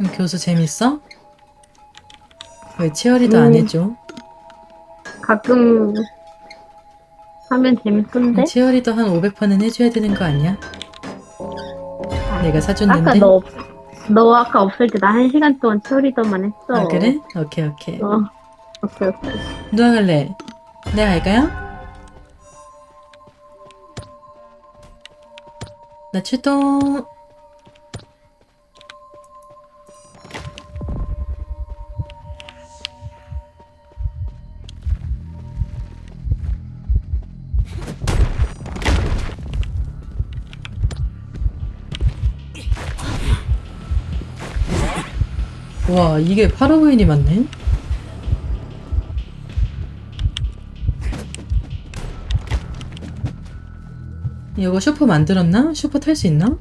음, 교수 재밌어? 왜 치어리도 안 음. 해줘? 가끔 하면 재밌던데? 음, 치어리도 한 500판은 해줘야 되는 거 아니야? 내가 사줬는데? 아까 너, 없- 너 아까 없을 때 나 한 시간 동안 치어리더만 했어. 아 그래? 오케이 오케이 어. 오케이, 오케이. 누가 갈래? 내가 갈까요? 나 출동 와 이게 파라부인이 맞네? 이거 슈퍼 만들었나? 슈퍼 탈 수 있나?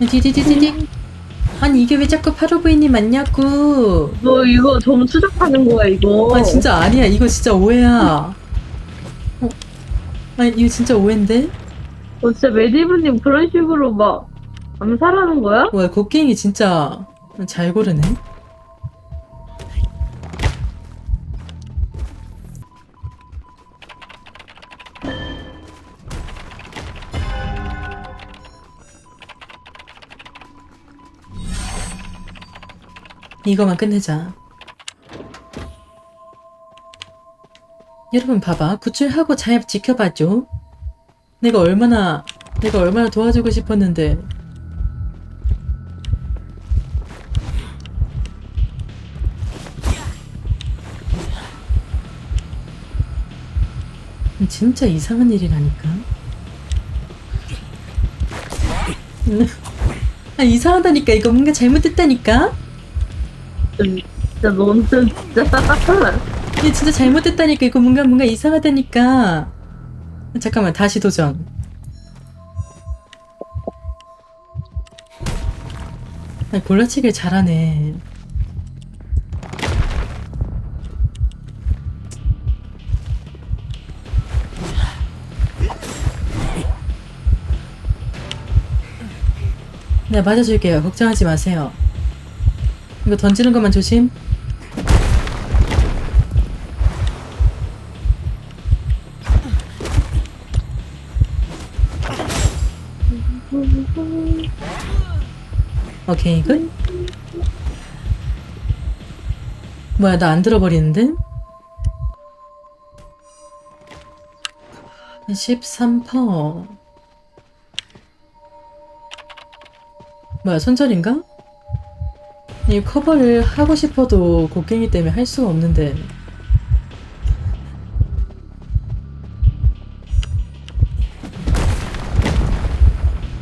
디디디디디 아니 이게 왜 자꾸 파로브이님 맞냐고 너 이거 점수 작하는 거야, 이거. 아 진짜 아니야 이거 진짜 오해야 어? 아니 이거 진짜 오해인데? 어, 진짜 메디브님 그런 식으로 막 암살하는 거야? 와 곡괭이 진짜 잘 고르네 이거만 끝내자. 여러분 봐봐. 구출하고 잘 지켜봐줘. 내가 얼마나 내가 얼마나 도와주고 싶었는데. 진짜 이상한 일이라니까. 아 이상하다니까. 이거 뭔가 잘못됐다니까. 진짜 너는 진짜. 이게 진짜 잘못됐다니까 이거 뭔가 뭔가 이상하다니까. 잠깐만 다시 도전. 아니 골라치기를 잘하네. 네 맞아줄게요. 걱정하지 마세요. 이거 던지는 것만 조심. 오케이 굿. 뭐야 나 안 들어버리는데? 13퍼 뭐야 손절인가? 이 커버를 하고 싶어도 곡괭이 때문에 할 수가 없는데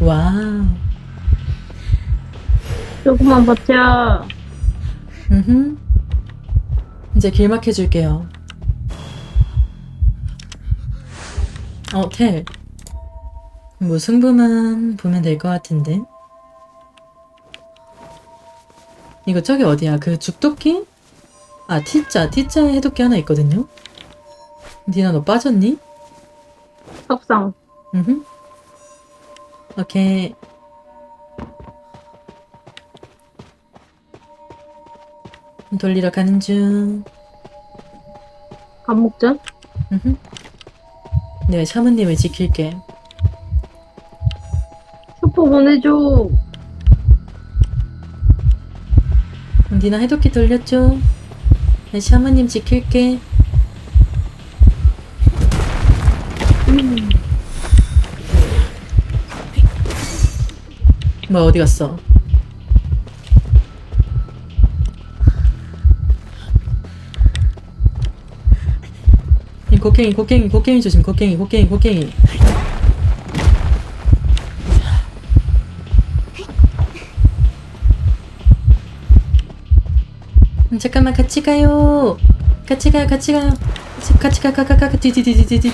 와우 조금만 버텨. 음흠. 이제 길막 해 줄게요. 어, 텔. 뭐 승부만 보면 될 것 같은데. 이거 저기 어디야? 그 죽도끼? 아, T자. T자에 해독기 하나 있거든요? 니나 너 빠졌니? 석상. 음흠. 오케이. 돌리러 가는 중. 밥 먹자. 음흠. 네, 샤머님을 지킬게. 슈퍼 보내줘. 니나 해독기 돌렸죠? 네, 샤머님 지킬게. 음. 뭐 어디 갔어? 이 곡괭이, 곡괭이, 곡괭이 조심, 곡괭이, 곡괭이, 곡괭이. 음, 잠깐만 같이 가요. 같이 가요, 같이 가요. 같이 가, 같이 가, 가, 가, 디디디디디디디.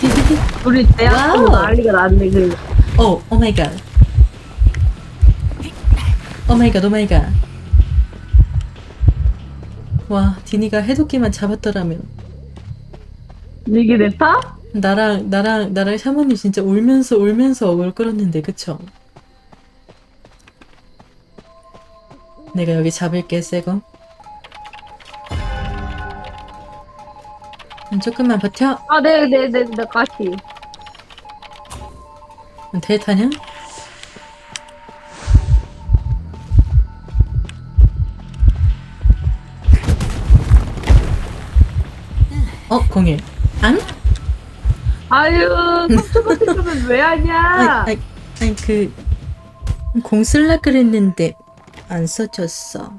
우리 대학교 와우. 난리가 났네 그. 오, 오 마이 갓. 오 마이 갓, 오 마이 갓. 와, 디니가 해독기만 잡았더라면 이게 내 파? 나랑 나랑 나랑 샤머님 진짜 울면서 울면서 억울 끌었는데, 그쵸? 내가 여기 잡을게, 새거. 조금만 버텨 아, 네, 네, 네, 네, 같이. 데이터냐? 어 공일 안? 아유, 속초 같은 거는 왜 하냐? 아니, 아니, 아니 그 공 쓸라 그랬는데 안 써졌어